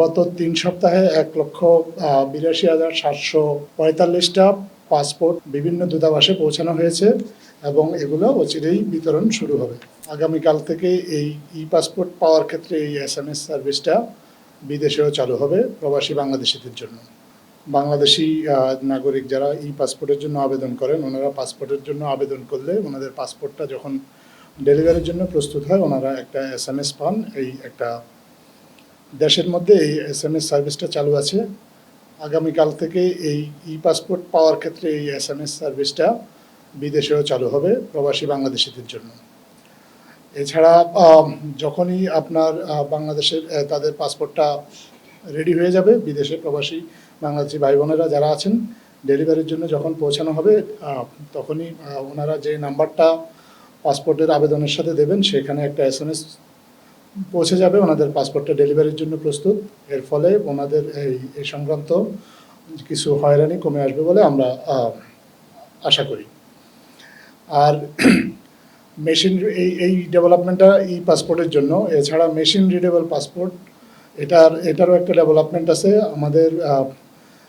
গত তিন সপ্তাহে এক লক্ষ বিরাশি হাজার সাতশো পঁয়তাল্লিশটা পাসপোর্ট বিভিন্ন দূতাবাসে পৌঁছানো হয়েছে এবং এগুলো অচিরেই বিতরণ শুরু হবে। আগামীকাল থেকে এই ই পাসপোর্ট পাওয়ার ক্ষেত্রে এই এস এম এস সার্ভিসটা বিদেশেও চালু হবে প্রবাসী বাংলাদেশিদের জন্য। বাংলাদেশি নাগরিক যারা ই পাসপোর্টের জন্য আবেদন করেন, ওনারা পাসপোর্টের জন্য আবেদন করলে ওনাদের পাসপোর্টটা যখন ডেলিভারির জন্য প্রস্তুত হয়, ওনারা একটা এস এম এস পান, এই একটা দেশের মধ্যে এই এস এম এস সার্ভিসটা চালু আছে। আগামীকাল থেকে এই ই পাসপোর্ট পাওয়ার ক্ষেত্রে এই এস এম এস সার্ভিসটা বিদেশেও চালু হবে প্রবাসী বাংলাদেশিদের জন্য। এছাড়া যখনই আপনার বাংলাদেশের তাদের পাসপোর্টটা রেডি হয়ে যাবে বিদেশে প্রবাসী বাংলাদেশি ভাই বোনেরা যারা আছেন ডেলিভারির জন্য যখন পৌঁছানো হবে তখনই ওনারা যে নাম্বারটা পাসপোর্টের আবেদনের সাথে দেবেন, সেখানে একটা এস এম এস পৌঁছে যাবে, ওনাদের পাসপোর্টটা ডেলিভারির জন্য প্রস্তুত। এর ফলে ওনাদের এই এই সংক্রান্ত কিছু হয়রানি কমে আসবে বলে আমরা আশা করি। আর মেশিন এই এই ডেভেলপমেন্টটা ই পাসপোর্টের জন্য। এছাড়া মেশিন রিডেবল পাসপোর্ট এটার, এটারও একটা ডেভেলপমেন্ট আছে। আমাদের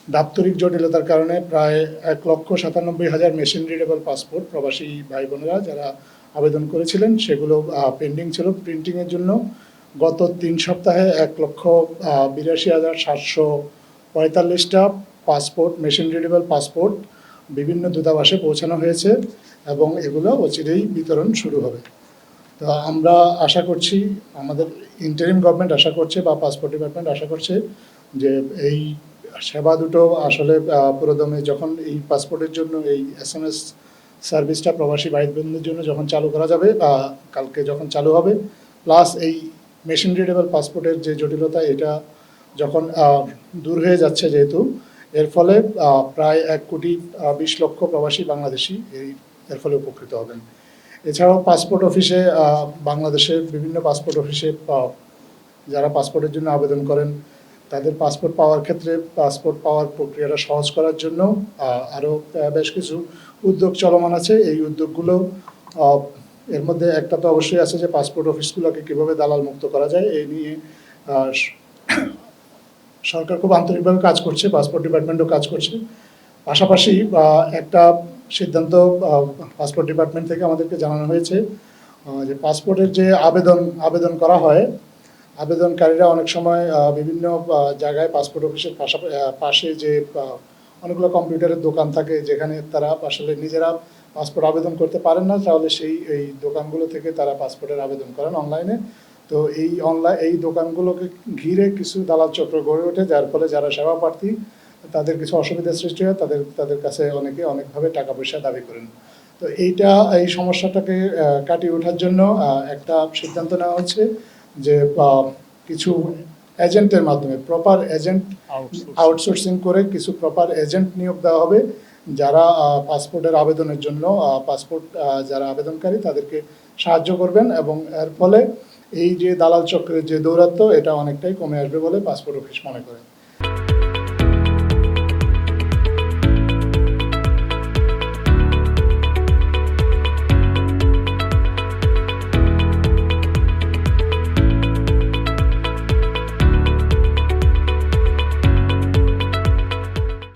দাপ্তরিক জটিলতার কারণে প্রায় এক লক্ষ সাতানব্বই হাজার মেশিন রিডেবল পাসপোর্ট প্রবাসী ভাই বোনেরা যারা আবেদন করেছিলেন, সেগুলো পেন্ডিং ছিল। প্রিন্টিংয়ের জন্য গত তিন সপ্তাহে এক লক্ষ বিরাশি হাজার সাতশো পঁয়তাল্লিশটা পাসপোর্ট মেশিন রিডেবল পাসপোর্ট বিভিন্ন দূতাবাসে পৌঁছানো হয়েছে এবং এগুলো অচিরেই বিতরণ শুরু হবে। তো আমরা আশা করছি, আমাদের ইন্টারিম গভর্নমেন্ট আশা করছে বা পাসপোর্ট ডিপার্টমেন্ট আশা করছে যে এই সেবা দুটো আসলে পুরোদমে যখন এই পাসপোর্টের জন্য এই এস এম এস সার্ভিসটা প্রবাসী ভাই বোনদের জন্য যখন চালু করা যাবে বা কালকে যখন চালু হবে প্লাস এই মেশিন রিডেবল পাসপোর্টের যে জটিলতা, এটা যখন দূর হয়ে যাচ্ছে যেহেতু, এর ফলে প্রায় এক কোটি বিশ লক্ষ প্রবাসী বাংলাদেশি এই, এর ফলে উপকৃত হবেন। এছাড়াও পাসপোর্ট অফিসে বাংলাদেশের বিভিন্ন পাসপোর্ট অফিসে যারা পাসপোর্টের জন্য আবেদন করেন, তাদের পাসপোর্ট পাওয়ার ক্ষেত্রে পাসপোর্ট পাওয়ার প্রক্রিয়াটা সহজ করার জন্য আরও বেশ কিছু উদ্যোগ চলমান আছে। এই উদ্যোগগুলো এর মধ্যে একটা তো অবশ্যই আছে যে পাসপোর্ট অফিসগুলোকে কীভাবে দালাল মুক্ত করা যায়, এই নিয়ে সরকার খুব আন্তরিকভাবে কাজ করছে, পাসপোর্ট ডিপার্টমেন্টও কাজ করছে। পাশাপাশি একটা সিদ্ধান্ত পাসপোর্ট ডিপার্টমেন্ট থেকে আমাদেরকে জানানো হয়েছে যে পাসপোর্টের যে আবেদন আবেদন করা হয়, আবেদনকারীরা অনেক সময় বিভিন্ন জায়গায় পাসপোর্ট অফিসের পাশাপাশি পাশে যে অনেকগুলো কম্পিউটারের দোকান থাকে যেখানে তারা আসলে নিজেরা পাসপোর্ট আবেদন করতে পারেন না, তাহলে সেই, এই দোকানগুলো থেকে তারা পাসপোর্টের আবেদন করেন অনলাইনে তো এই অনলাইন এই দোকানগুলোকে ঘিরে কিছু দালাল চক্র গড়ে ওঠে, যার ফলে যারা সেবা প্রার্থী, তাদের কিছু অসুবিধার সৃষ্টি হয়, তাদের তাদের কাছে অনেকে অনেকভাবে টাকা পয়সা দাবি করেন। তো এইটা, এই সমস্যাটাকে কাটিয়ে ওঠার জন্য একটা সিদ্ধান্ত নেওয়া হচ্ছে যে কিছু এজেন্টের মাধ্যমে প্রপার এজেন্ট আউটসোর্সিং করে কিছু প্রপার এজেন্ট নিয়োগ দেওয়া হবে যারা পাসপোর্টের আবেদনের জন্য পাসপোর্ট যারা আবেদনকারী তাদেরকে সাহায্য করবেন এবং এর ফলে এই যে দালাল চক্রের যে দৌরাত্ম্য এটা অনেকটাই কমে আসবে বলে পাসপোর্ট অফিস মনে করে।